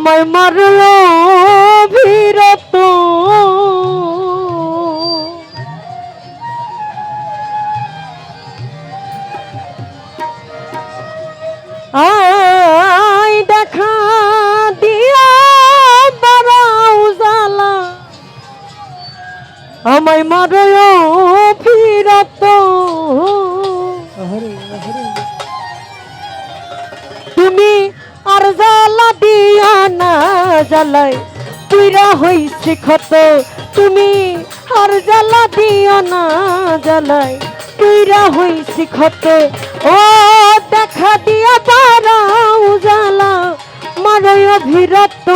আমায় মারল ভিরত আই দেখা দিয়া জালা আমায় মারল ভিরত তুমি আর জ্বালা না জ্বালাই তুইরা হইছে ক্ষত। তুমি আর জ্বালা দিও না জ্বালাই তুইরা হইছে ক্ষত। ও দেখা দিয়া বারাও জ্বালা মারয় অভিরত।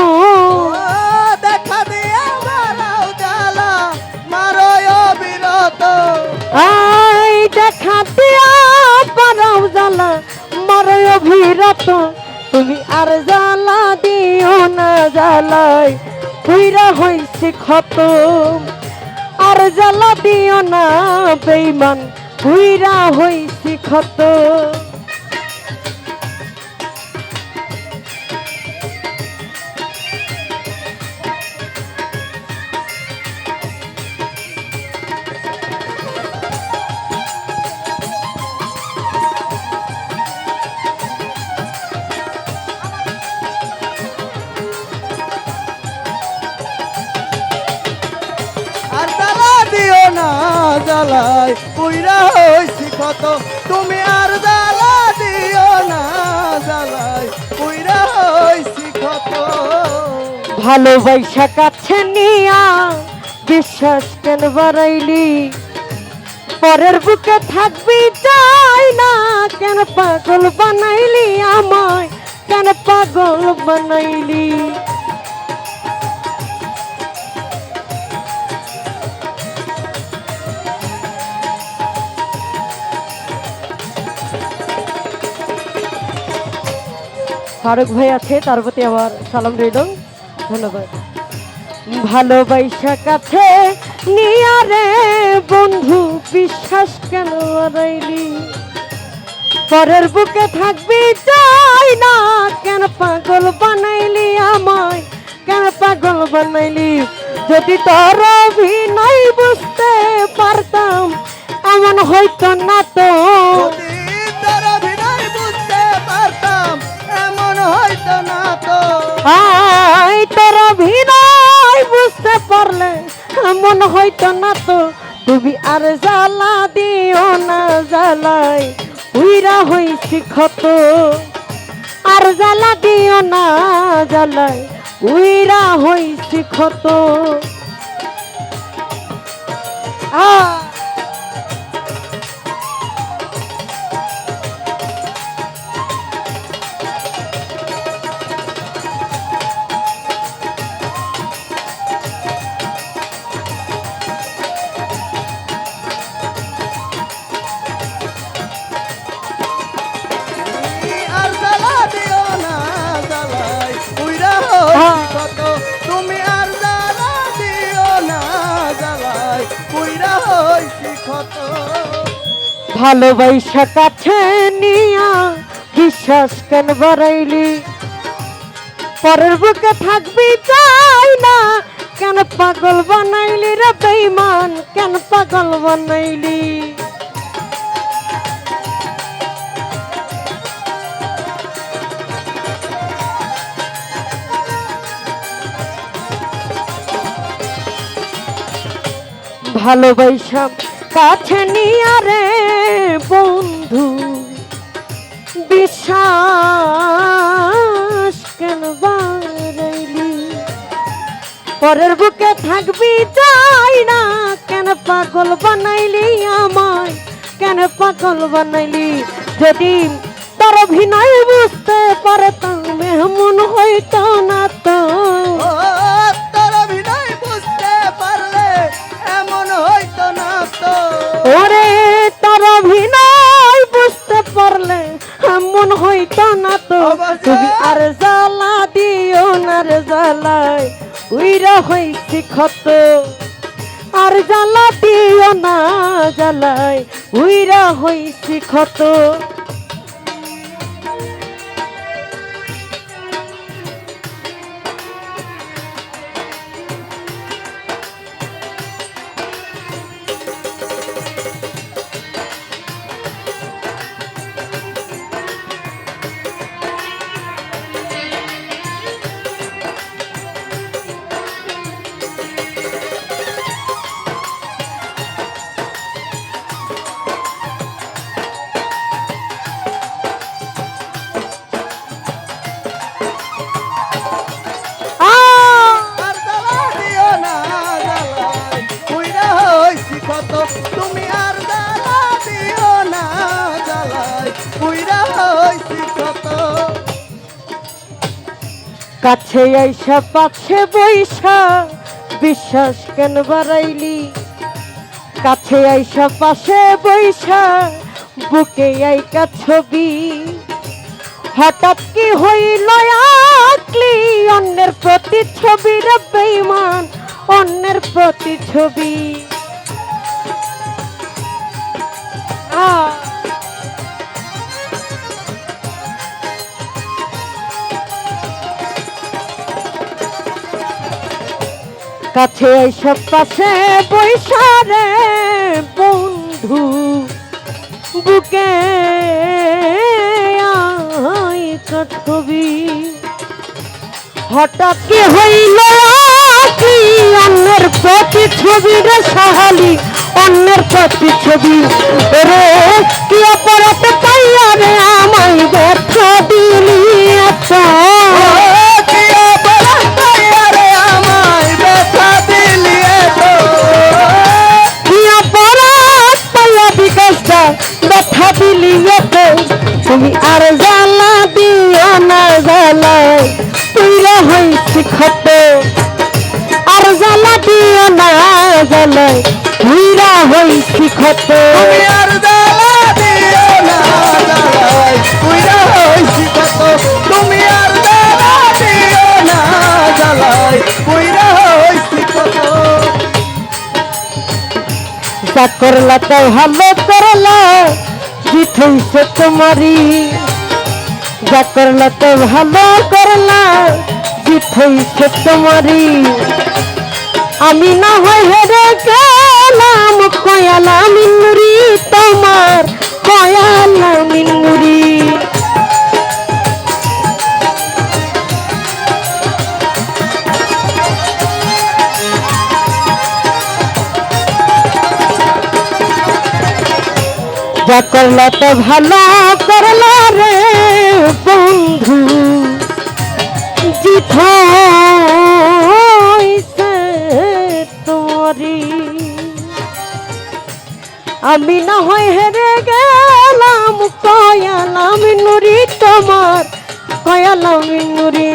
দেখা দিয়া বারাও জ্বালা মারো বিরত আই দেখা দিয়া বারাও জ্বালা মারয় অভিরত। তুমি আর জ্বালা দিও না জ্বালাই, পুইরা হইছে ক্ষত আর জ্বালা দিও না, বেইমান, পুইরা হইছে ক্ষত জ্বালাই পুইরা হইছি কত। তুমি আর জ্বালা দিও না জ্বালাই পুইরা হইছি কত। ভালোবাসা কাছে নিয়া বিশ্বাস কেন বাড়াইলি? পরের বুকে থাকবি চাই না কেন পাগল বানাইলি আমায়? কেন পাগল বানাইলি? ফারুক ভাই আছে, তার প্রতি আমার সালাম রইল। ধন্যবাদ। ভালোবাসা কাছে নিয়া রে বন্ধু, বিশ্বাস কেন হারাইলি? পরের বুকে থাকবি চাই না কেন পাগল বানাইলি আমায়? কেন পাগল বানাইলি? যদি তোর অভিনয় বুঝতে পারতাম, এমন হয়তো না তো। হয়তো না তো। আই তোর অভিনয় বুঝতে পারলে এমন হয়তো না তো। তুমি আর জ্বালা দিও না জ্বালাই, উইরা হইছি ক্ষত। আর জ্বালা দিও না জ্বালাই, উইরা হইছি ক্ষত। আ ভালোবাসা কাছে নিয়া বিশ্বাস কেন বাড়াইলি? পরের বুকে থাকবি চাই না, কেন পাগল বানাইলি রে বেইমান কেন পাগল বানাইলি? ভালোবাসা কাছে নিয়া রে বন্ধু, বিশ্বাস কেন বাড়াইলি? পরের বুকে থাকবি চাই না, কেন পাগল বানাইলি আমায়? কেন পাগল বানাইলি? যদি তোর অভিনয় বুঝতে পারতাম এমন হইতো না তো। হইছি ক্ষত। আর জ্বালা দিও না জ্বালায় উইরা হয়েছি ক্ষত। কাছে আইসা পাছে বৈশা বিশ্বাস কেন বাড়াইলি? কাছে আইসা, পাশে বৈশা বুকে আইকা ছবি। হঠাৎ কি হইল আকলি? অন্যের প্রতি ছবি রে বেইমান, অন্যের প্রতি ছবি। আহ কাছে এইসব পাশে বৈশারে বন্ধু। বুকে ছবি হঠাৎ কি হইল কি অন্যের প্রতি ছবি রে সাহালি, অন্যের প্রতি ছবি রে, কি অপরাধ পাইয়া রে আমায় ব্যথা জ্বালায় তুইরা হইছি ক্ষত। আর জ্বালা দিও না জ্বালাই পুইরা হইছি কত তুমি আর জ্বালা দিও না জ্বালাই পুইরা হইছি কত যা করলা তো ভালো করলা জিত হইছে তোমারি যা করলা তো ভালো করলা জিত হইছে তোমারি আমি না হয় হেরে গেলাম, কয়ালা মিনুরি তোমার, কয়ালা মিনুরি যা করলা তো ভালো করলা রে বন্ধু জিত আমি না হয় হেরে গেলাম কয়ালাম নুরি তোমার কয়ালাম নুরি।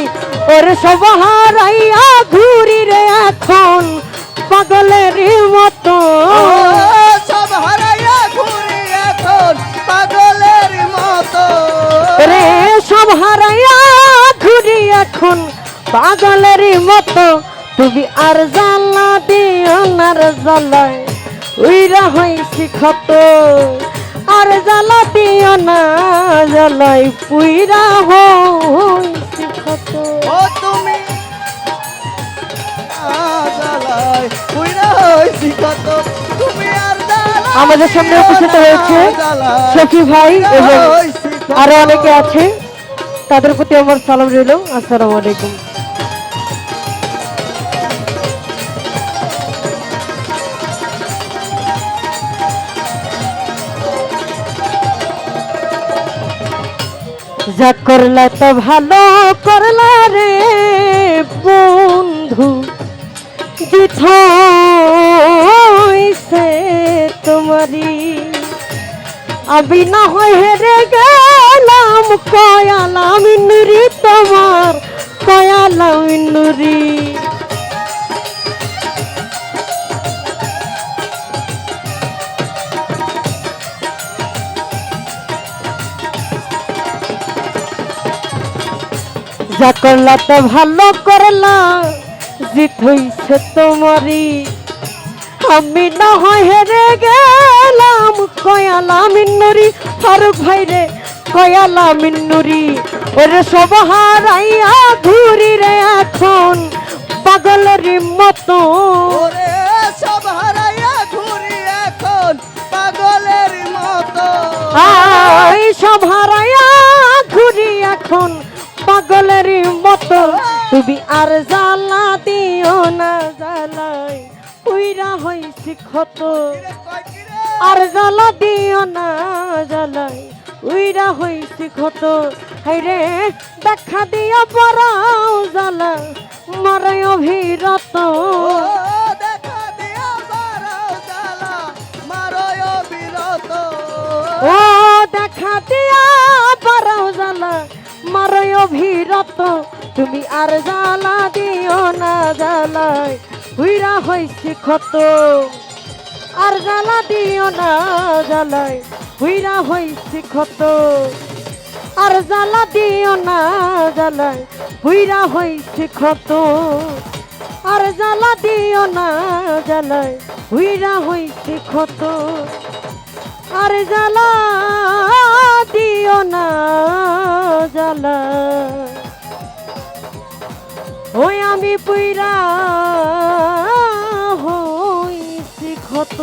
ওর সব হারাইয়া ঘুরি রে এখন পাগলের মতো সব হারাইয়া ঘুরি এখন পাগলের মতো রে সব হারাইয়া ঘুরি এখন পাগলের মতো তুমি আর জ্বালা দিও না জ্বালায়। উইরা হইছি ক্ষত। আর জ্বালা দিও না জ্বালাই পুইরা হইছি ক্ষত। ও তুমি জ্বালাই পুইরা হইছি কত তুমি আর আমাদের সামনে উপস্থিত হয়েছে সখী ভাই এবং আরও অনেকে আছে তাদের প্রতি আমার সালাম রইল। আসসালামু আলাইকুম। যা করলা তো ভালো করলা রে বন্ধু। হইছে তোমারি। আমি না হয় হেরে গেলাম, কয়ালাম নুরি তোমার, কয়ালাম নুরি। যা করলা তো ভালো করলা জিত হইছে তোমারি আমি না হয় হেরে গেলাম কয়ালা মিন্নুরি ফারুক ভাই রে কয়ালা মিন্নুরি ওরে সব হারাইয়া ঘুরি রে এখন পাগলের মতো ওরে সব হারাইয়া ঘুরি এখন পাগলের মতো আই সব হারাইয়া পাগলের মতো তুমি আর জ্বালা দিও না জ্বালাই উইরা হইছি ক্ষত। আর জ্বালা দিও না জ্বালাই উইরা হইছি ক্ষত। হাইরে দেখা দিয়া পরাও জ্বালা মারাই অভিরত। ও অভিরত তুমি আর জ্বালা দিও না জ্বালায় হুইরা হইছি ক্ষত। আর জ্বালা দিও না জ্বালায় হুইরা হইছি ক্ষত। আর জ্বালা দিও না জ্বালায় হুইরা হইছি ক্ষত। আর জ্বালা দিও না জ্বালায় হুইরা হইছি ক্ষত। আর জ্বালা দিও না জ্বালা ওই আমি পুইরা হইছি ক্ষত।